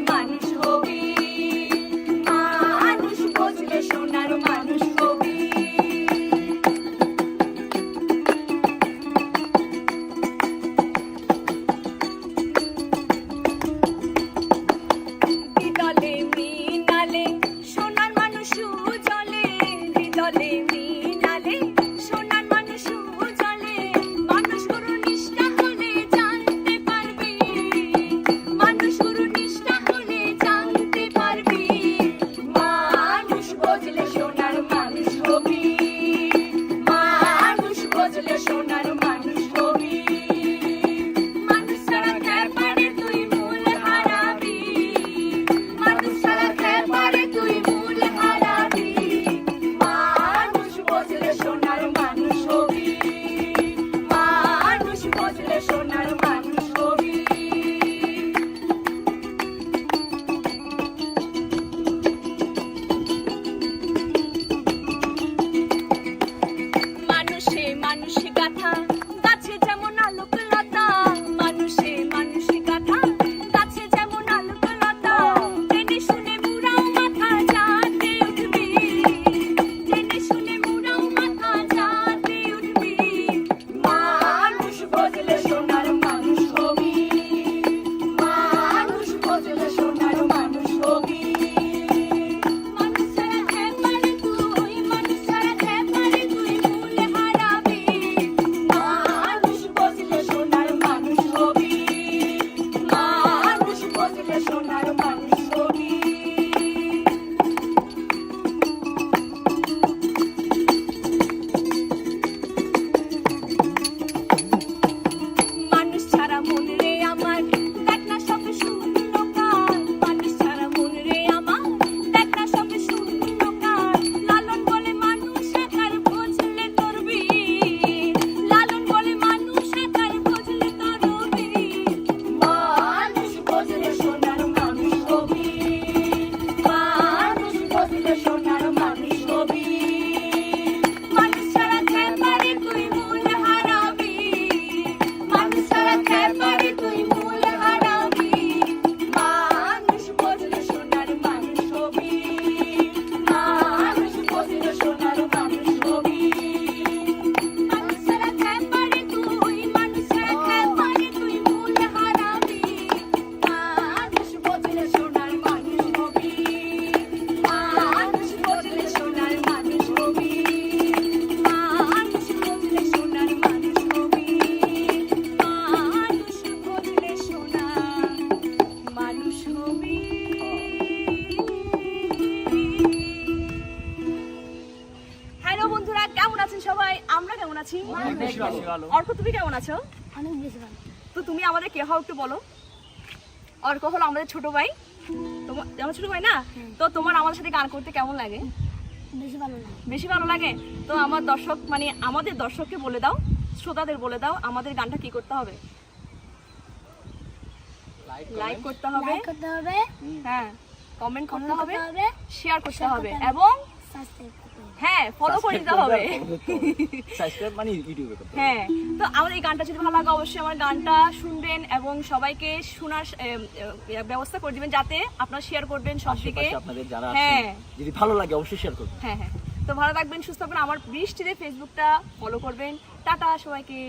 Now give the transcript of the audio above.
money. বুঝলে সোনার মানুষ কবি হ্যালো বন্ধুরা কেমন আছেন সবাই? আমরা কেমন আছি? অর্ক তুমি কেমন আছো? অনেক বেশি ভালো। তো তুমি আমাদের কে হও একটু বলো। অর্ক হলো আমাদের ছোট ভাই। তোমার আমার ছোট ভাই না? তো তোমার আমাদের সাথে গান করতে কেমন লাগে? বেশি ভালো লাগে। বেশি ভালো লাগে? তো আমার দর্শক মানে আমাদের দর্শককে বলে দাও শ্রোতাদের বলে দাও আমাদের গানটা কি করতে হবে? লাইক করতে হবে। করতে হবে। হ্যাঁ কমেন্ট করতে হবে শেয়ার করতে হবে এবং সাবস্ক্রাইব করতে হবে। হ্যাঁ ফলো করে দিতে হবে। সাবস্ক্রাইব মানে ইউটিউবে করতে হ্যাঁ তো আমার এই গানটা যদি ভালো লাগে অবশ্যই আমার গানটা শুনবেন এবং সবাইকে শোনার ব্যবস্থা করে দিবেন যাতে আপনারা শেয়ার করবেন সব দিকে। আপনাদের যারা হ্যাঁ। যদি ভালো লাগে অবশ্যই শেয়ার করবেন। হ্যাঁ হ্যাঁ। তো ভালো থাকবেন সুস্থ থাকবেন। আমার বৃষ্টিতে ফেসবুকটা ফলো করবেন। টাটা সবাইকে।